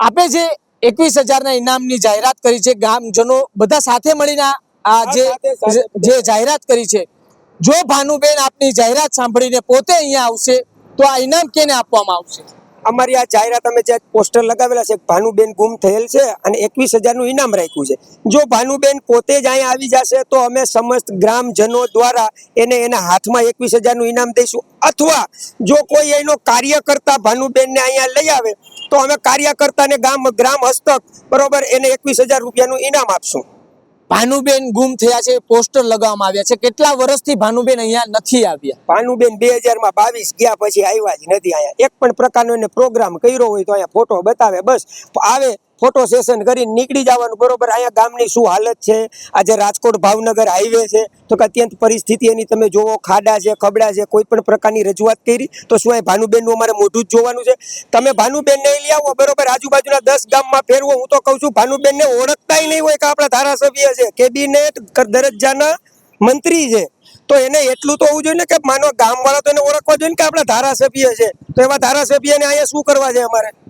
આપે જે એકવીસ હજારના ઇનામની જાહેરાત કરી છે ગામજનો બધા સાથે મળીને આ- જે જે જાહેરાત કરી છે. જો ભાનુબેન આપની જાહેરાત સાંભળીને પોતે અહીંયા આવશે તો આ ઇનામ કેને આપવામાં આવશે? અમારી આ જાહેરાત અમે જે પોસ્ટર લગાવેલા છે, ભાનુબેન ગુમ થયેલ છે અને એકવીસ હજારનું ઇનામ રાખ્યું છે. જો ભાનુબેન પોતે જ અહીંયા આવી જશે, તો અમે સમસ્ત ગ્રામજનો દ્વારા એને એના હાથમાં એકવીસ હજારનું ઇનામ દઈશું. અથવા જો કોઈ એનો કાર્યકર્તા ભાનુબેનને અહીંયા લઈ આવે, તો અમે કાર્યકર્તાને ગામ ગ્રામ હસ્તક બરોબર એને એકવીસ હજાર રૂપિયાનું ઇનામ આપશું. ભાનુબેન ગુમ થયા છે, પોસ્ટર લગાવવામાં આવ્યા છે. કેટલા વર્ષથી ભાનુબેન અહીંયા નથી આવ્યા? ભાનુબેન બે હજારમાં બાવીસ ગયા પછી આવ્યા જ નથી અહીંયા. એક પણ પ્રકારનો એને પ્રોગ્રામ કર્યો હોય તો અહીંયા ફોટો બતાવે. બસ, આવે ફોટો સેશન કરીને નીકળી જવાનું, બરોબર? અહીંયા ગામની શું હાલત છે? આજે રાજકોટ ભાવનગર હાઈવે છે. તો કે અત્યંત પરિસ્થિતિ એની તમે જોવો, ખાડા છે, ખબડા છે, કોઈ પણ પ્રકારની રજૂઆત કરી, તો શું અહીં ભાનુબેનનું અમારે મોઢું જ જોવાનું છે? તમે ભાનુબેન નહીં લઈ આવો, બરોબર? આજુબાજુના દસ ગામમાં ફેરવો, હું તો કહું છું, ભાનુબેનને ઓળખતાય નહીં હોય કે આપણા ધારાસભ્ય છે, કેબિનેટ દરજ્જાના મંત્રી છે. તો એને એટલું તો હોવું જોઈએ ને કે માનો ગામવાળા તો એને ઓળખવા જોઈએ ને કે આપણા ધારાસભ્ય છે. તો એવા ધારાસભ્યને અહીંયા શું કરવા છે અમારે?